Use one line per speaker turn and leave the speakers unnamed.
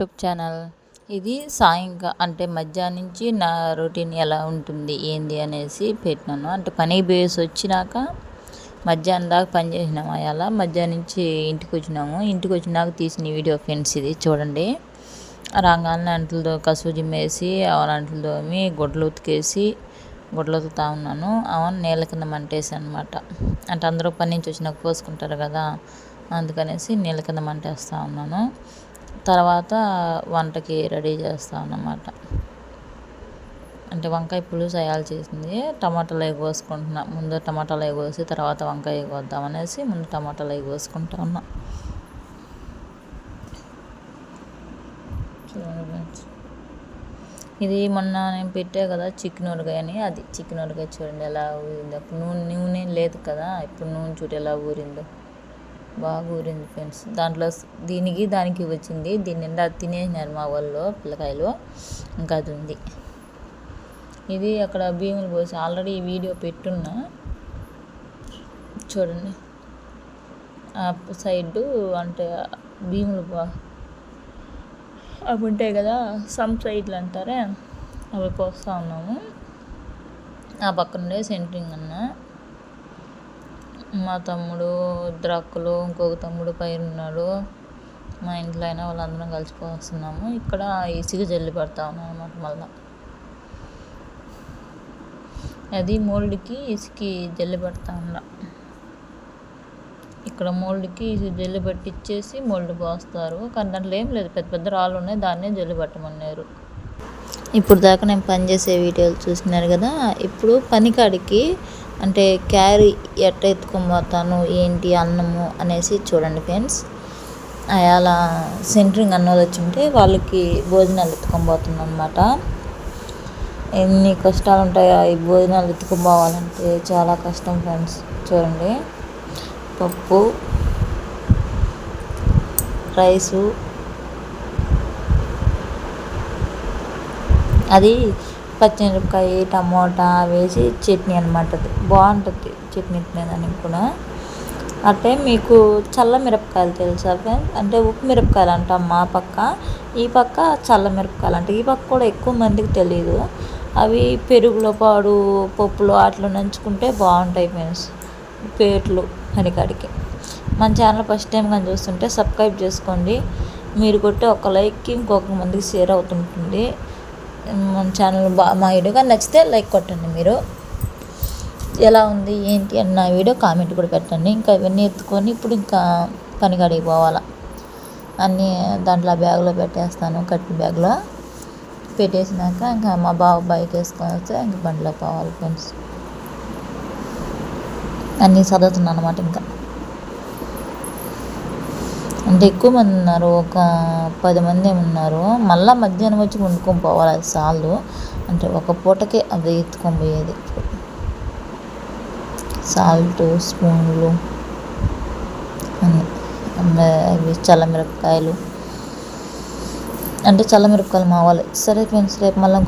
YouTube channel. ఇది సాయంగా అంటే మధ్యాహ్నం నుంచి నా రొటీన్ ఎలా ఉంటుంది ఏంది అనేసి పెట్టినాను. అంటే పని బేస్ వచ్చినాక మధ్యాహ్నం దాకా పని చేసినాము అలా మధ్యాహ్నం నుంచి ఇంటికి వచ్చినాము. ఇంటికి వచ్చినాక తీసిన వీడియో ఫ్రెండ్స్ ఇది చూడండి. రాగానే అంట్లతో కసువు జిమ్మేసి అంట్లు తోమి గుడ్లు ఉతికేసి గుడ్లు ఉతుకుతా ఉన్నాను. అవన్ నీళ్ళ కింద మంటేసి అనమాట అంటే అందరూ పని నుంచి వచ్చినాక పోసుకుంటారు కదా అందుకనేసి నీళ్ళ కింద మంటేస్తూ ఉన్నాను. తర్వాత వంటకి రెడీ చేస్తాను అన్నమాట. అంటే వంకాయ పులుసు అయాలు చేసింది. టమాటాలు అవి కోసుకుంటున్నా. ముందు టమాటాలు అవి కోసి తర్వాత వంకాయ కోద్దాం అనేసి ముందు టమాటాలు అవి కోసుకుంటా ఉన్నా. ఇది మొన్న నేను పెట్టా కదా చికెన్ ఉరగాయ అని. అది చికెన్ ఉరగాయ చూడండి ఎలా ఊరింది. అప్పుడు నూనె నూనె లేదు కదా. ఇప్పుడు నూనె చూడు ఎలా ఊరిందో. బాగా ఊరింది ఫ్రెండ్స్. దాంట్లో దీనికి దానికి వచ్చింది. దీని నిండా తినేసినారు మా వాళ్ళు పిల్లకాయలు. ఇంకా అది ఉంది. ఇది అక్కడ భీములు పోసి ఆల్రెడీ ఈ వీడియో పెట్టున్నా. చూడండి. ఆ సైడ్ అంటే భీములు అవి ఉంటాయి కదా సమ్ సైడ్లు అంటారే. అవి పోస్తూ ఉన్నాము. ఆ పక్కనుండే సెంటరింగ్ అన్నా. మా తమ్ముడు ఇద్దరు అక్కలు ఇంకొక తమ్ముడు పైన ఉన్నాడు. మా ఇంట్లో అయినా వాళ్ళందరం కలిసిపోస్తున్నాము ఇక్కడ ఇసుక జల్లి పెడతా ఉన్నాం అనమాట మళ్ళీ. అది మోల్డ్కి ఇసుకి జల్లి పెడతా ఉన్నా ఇక్కడ మోల్డ్కి జల్లి పట్టిచ్చేసి మోల్డ్ పోస్తారు. కానీ దాంట్లో ఏం లేదు. పెద్ద పెద్ద రాళ్ళు ఉన్నాయి. దాన్నే జల్లి పట్టమన్నారు. ఇప్పుడు దాకా నేను పనిచేసే వీడియోలు చూసినారు కదా. ఇప్పుడు పనికాడికి అంటే క్యారీ ఎట్ట ఎత్తుకొని పోతాను ఏంటి అన్నము అనేసి చూడండి ఫ్రెండ్స్. అలా సెంటరింగ్ అన్నోళ్ళు వచ్చి ఉంటే వాళ్ళకి భోజనాలు ఎత్తుకొని పోతున్నాను అనమాట ఎన్ని కష్టాలు ఉంటాయో ఈ భోజనాలు ఎత్తుకొని పోవాలంటే? చాలా కష్టం ఫ్రెండ్స్. చూడండి. పప్పు రైసు. అది పచ్చిమిరపకాయ టమోటా వేసి చట్నీ అనమాట అది. బాగుంటుంది చట్నీ తినేదానికి కూడా. అంటే మీకు చల్ల మిరపకాయలు తెలుసా ఫ్రెండ్స్ అంటే ఉప్పు మిరపకాయలు అంటాం మా పక్క. ఈ పక్క చల్ల మిరపకాయలు అంటే ఈ పక్క కూడా ఎక్కువ మందికి తెలియదు అవి పెరుగులో పాడు పప్పులో అట్లా నంచుకుంటే బాగుంటాయి ఫ్రెండ్స్ పేట్లు పనికాడికి మన ఛానల్ ఫస్ట్ టైం కానీ చూస్తుంటే సబ్స్క్రైబ్ చేసుకోండి. మీరు కొట్టే ఒక లైక్కి ఇంకొక మందికి షేర్ అవుతుంటుంది. మన ఛానల్ బా మా వీడియో కానీ నచ్చితే లైక్ కొట్టండి మీరు. ఎలా ఉంది ఏంటి అని నా వీడియో కామెంట్ కూడా పెట్టండి. ఇంకా ఇవన్నీ ఎత్తుకొని ఇప్పుడు ఇంకా పనికాడికి పోవాలా. అన్నీ దాంట్లో బ్యాగ్లో పెట్టేస్తాను కట్టి బ్యాగ్లో పెట్టేసినాక ఇంకా మా బావ బైక్ వేసుకొని వస్తే ఇంక బండిలో పోవాలి ఫ్రెండ్స్ అన్నీ చదువుతున్నాను అనమాట ఇంకా. అంటే ఎక్కువ మంది ఉన్నారు ఒక పది మంది ఉన్నారు మళ్ళీ మధ్యాహ్నం వచ్చి వండుకొని పోవాలి అది సాలు అంటే ఒక పూటకే అది ఎత్తుకొని పోయేది. సాల్ట్ స్పూన్లు అవి చల్లమిరపకాయలు. అంటే చల్లమిరపకాయలు మావాలి. సరే ఫ్రెండ్స్ రేపు మళ్ళీ